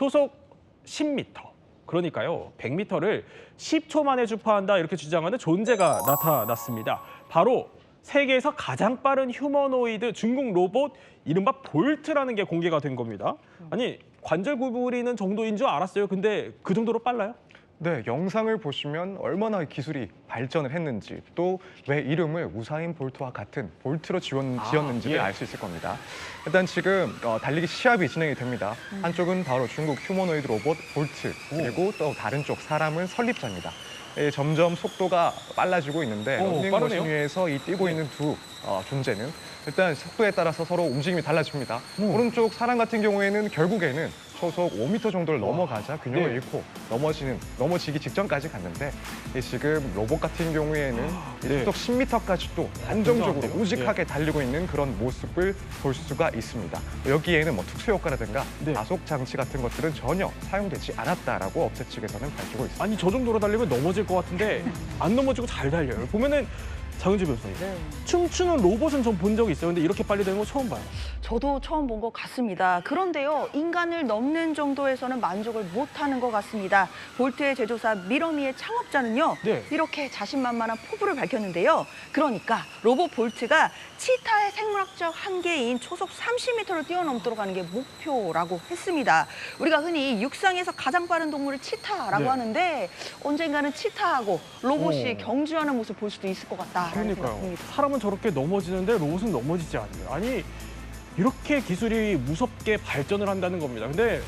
초속 10m. 그러니까요, 100m를 10초 만에 주파한다 이렇게 주장하는 존재가 나타났습니다. 바로 세계에서 가장 빠른 휴머노이드 중국 로봇 이른바 볼트라는 게 공개가 된 겁니다. 아니 관절 구부리는 정도인 줄 알았어요. 근데 그 정도로 빨라요? 네, 영상을 보시면 얼마나 기술이 발전을 했는지 또 왜 이름을 우사인 볼트와 같은 볼트로 지원, 아, 지었는지를 예. 알수 있을 겁니다. 일단 지금 어, 달리기 시합이 진행이 됩니다. 한쪽은 바로 중국 휴머노이드 로봇 볼트 그리고 또 다른 쪽 사람은 설립자입니다. 예, 점점 속도가 빨라지고 있는데 오, 런닝 머신 빠르네요. 위에서 이 뛰고 있는 두 어, 존재는 일단 속도에 따라서 서로 움직임이 달라집니다. 오. 오른쪽 사람 같은 경우에는 결국에는 초속 5m 정도를 넘어가자 균형을 네. 잃고 넘어지는 넘어지기 직전까지 갔는데 이 지금 로봇 같은 경우에는 이 네. 초속 10m까지 또 안정적으로 굉장한데요? 네. 우직하게 달리고 있는 그런 모습을 볼 수가 있습니다. 여기에는 뭐 특수 효과라든가 네. 가속 장치 같은 것들은 전혀 사용되지 않았다라고 업체 측에서는 밝히고 있습니다. 아니 저 정도로 달리면 넘어질 것 같은데 안 넘어지고 잘 달려요. 보면은 장은지 변호사님 네. 춤추는 로봇은 전 본 적이 있어요. 근데 이렇게 빨리 되는 거 처음 봐요. 저도 처음 본 것 같습니다. 그런데요, 인간을 넘는 정도에서는 만족을 못하는 것 같습니다. 볼트의 제조사 미러미의 창업자는요, 네. 이렇게 자신만만한 포부를 밝혔는데요. 그러니까 로봇 볼트가 치타의 생물학적 한계인 초속 30m를 뛰어넘도록 하는 게 목표라고 했습니다. 우리가 흔히 육상에서 가장 빠른 동물을 치타라고 네. 하는데 언젠가는 치타하고 로봇이 오. 경주하는 모습 볼 수도 있을 것 같다 그러니까요. 듭니다. 사람은 저렇게 넘어지는데 로봇은 넘어지지 않아요. 아니 이렇게 기술이 무섭게 발전을 한다는 겁니다. 근데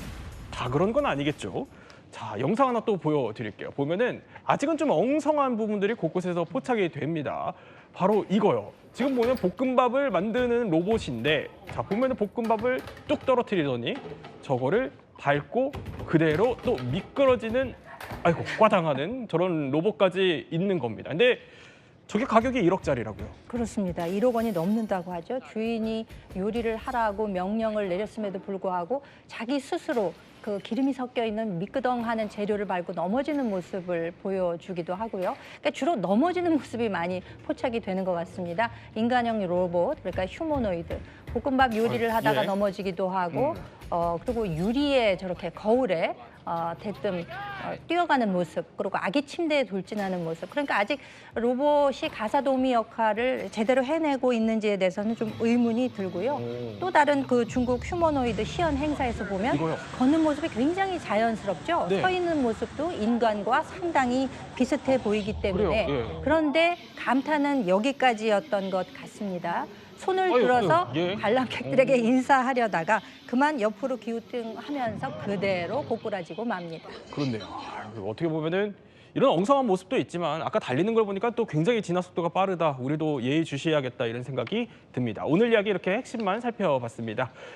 다 그런 건 아니겠죠. 자, 영상 하나 또 보여드릴게요. 보면은 아직은 좀 엉성한 부분들이 곳곳에서 포착이 됩니다. 바로 이거요. 지금 보면 볶음밥을 만드는 로봇인데, 자 보면은 볶음밥을 뚝 떨어뜨리더니 저거를 밟고 그대로 또 미끄러지는, 아이고 꽈당하는 저런 로봇까지 있는 겁니다. 근데 저게 가격이 1억짜리라고요. 그렇습니다. 1억 원이 넘는다고 하죠. 주인이 요리를 하라고 명령을 내렸음에도 불구하고 자기 스스로 그 기름이 섞여 있는 미끄덩하는 재료를 밟고 넘어지는 모습을 보여주기도 하고요. 그러니까 주로 넘어지는 모습이 많이 포착이 되는 것 같습니다. 인간형 로봇, 그러니까 휴머노이드. 볶음밥 요리를 어, 하다가 예. 넘어지기도 하고, 음. 어, 그리고 유리에 저렇게 거울에 어, 대뜸 어, 뛰어가는 모습, 그리고 아기 침대에 돌진하는 모습. 그러니까 아직 로봇이 가사 도우미 역할을 제대로 해내고 있는지에 대해서는 좀 의문이 들고요. 오. 또 다른 그 중국 휴머노이드 시연 행사에서 보면 이거요. 걷는 모습 이 굉장히 자연스럽죠. 네. 서 있는 모습도 인간과 상당히 비슷해 보이기 때문에 예. 그런데 감탄은 여기까지였던 것 같습니다. 손을 아유, 들어서 아유, 예. 관람객들에게 인사하려다가 그만 옆으로 기우뚱하면서 그대로 고꾸라지고 맙니다. 그렇네요. 아, 어떻게 보면은 이런 엉성한 모습도 있지만 아까 달리는 걸 보니까 또 굉장히 진화 속도가 빠르다. 우리도 예의 주시해야겠다 이런 생각이 듭니다. 오늘 이야기 이렇게 핵심만 살펴봤습니다.